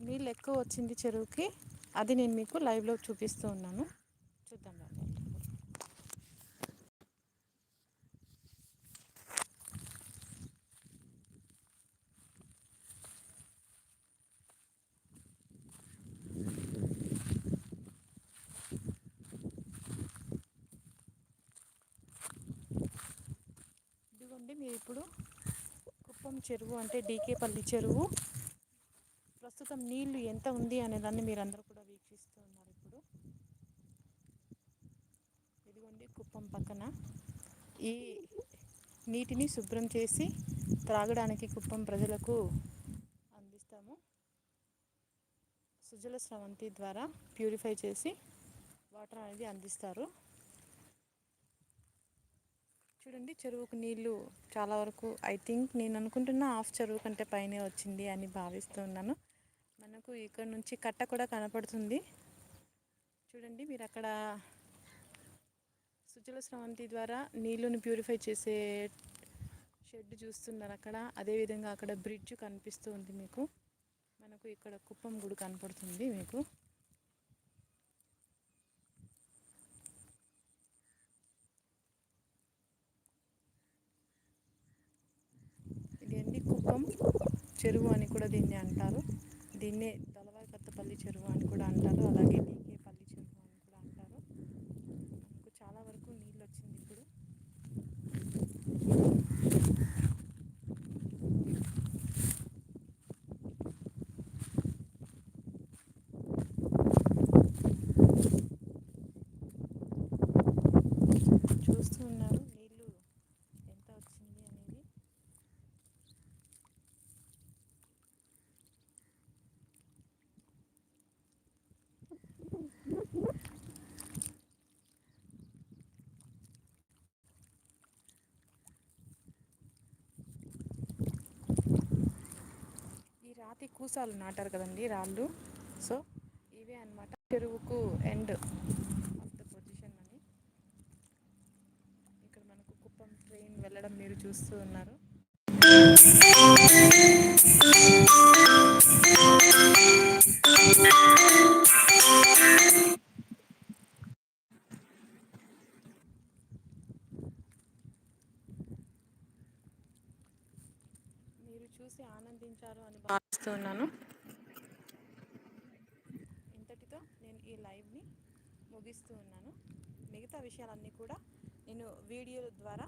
నీళ్ళు ఎక్కువ వచ్చింది చెరువుకి. అది నేను మీకు లైవ్లో చూపిస్తూ ఉన్నాను. చూద్దాం రండి. ఇదిగోండి మీరు ఇప్పుడు కుప్పం చెరువు అంటే డీకేపల్లి చెరువు. ప్రస్తుతం నీళ్ళు ఎంత ఉంది అనేదాన్ని మీరందరూ కూడా వీక్షిస్తూ ఉన్నారు ఇప్పుడు. ఇదిగోండి కుప్పం పక్కన ఈ నీటిని శుభ్రం చేసి త్రాగడానికి కుప్పం ప్రజలకు అందిస్తాము. సుజల స్రవంతి ద్వారా ప్యూరిఫై చేసి వాటర్ అనేది అందిస్తారు. చూడండి చెరువుకు నీళ్ళు చాలా వరకు ఐ థింక్ నేను అనుకుంటున్న హాఫ్ చెరువు కంటే పైనే వచ్చింది అని భావిస్తున్నాను మనకు ఇక్కడ నుంచి కట్ట కూడా కనపడుతుంది. చూడండి మీరు అక్కడ సుజల స్రవంతి ద్వారా నీళ్ళను ప్యూరిఫై చేసే షెడ్ చూస్తున్నారు అక్కడ. అదేవిధంగా అక్కడ బ్రిడ్జ్ కనిపిస్తూ ఉంది మీకు. మనకు ఇక్కడ కుప్పం గుడి కనపడుతుంది మీకు. ఇది అండి కుప్పం? చెరువు అని కూడా దీన్ని అంటారు. దీన్నే దళవాయి కొత్తపల్లి చెరువు అని కూడా అంటారు. అలాగే డీకేపల్లి చెరువు అని కూడా అంటారు. మనకు చాలా వరకు నీళ్ళు వచ్చింది ఇప్పుడు. చూస్తూ ఉన్నారు నీళ్ళు ఎంత వచ్చింది అనేది ఈ రాతి కూసాలు నాటారు కదండి రాళ్ళు. సో ఇవే అన్నమాట. చెరువుకు ఎండ్ ఆఫ్ ద పొజిషన్ అని. ఇక్కడ మనకు కుప్పం ట్రైన్ వెళ్ళడం మీరు చూస్తూ ఉన్నారు. చూసి ఆనందించారు అని భావిస్తున్నాను ఇంతటితో నేను ఈ లైవ్ని ముగిస్తూ ఉన్నాను. మిగతా విషయాలన్నీ కూడా నేను వీడియో ద్వారా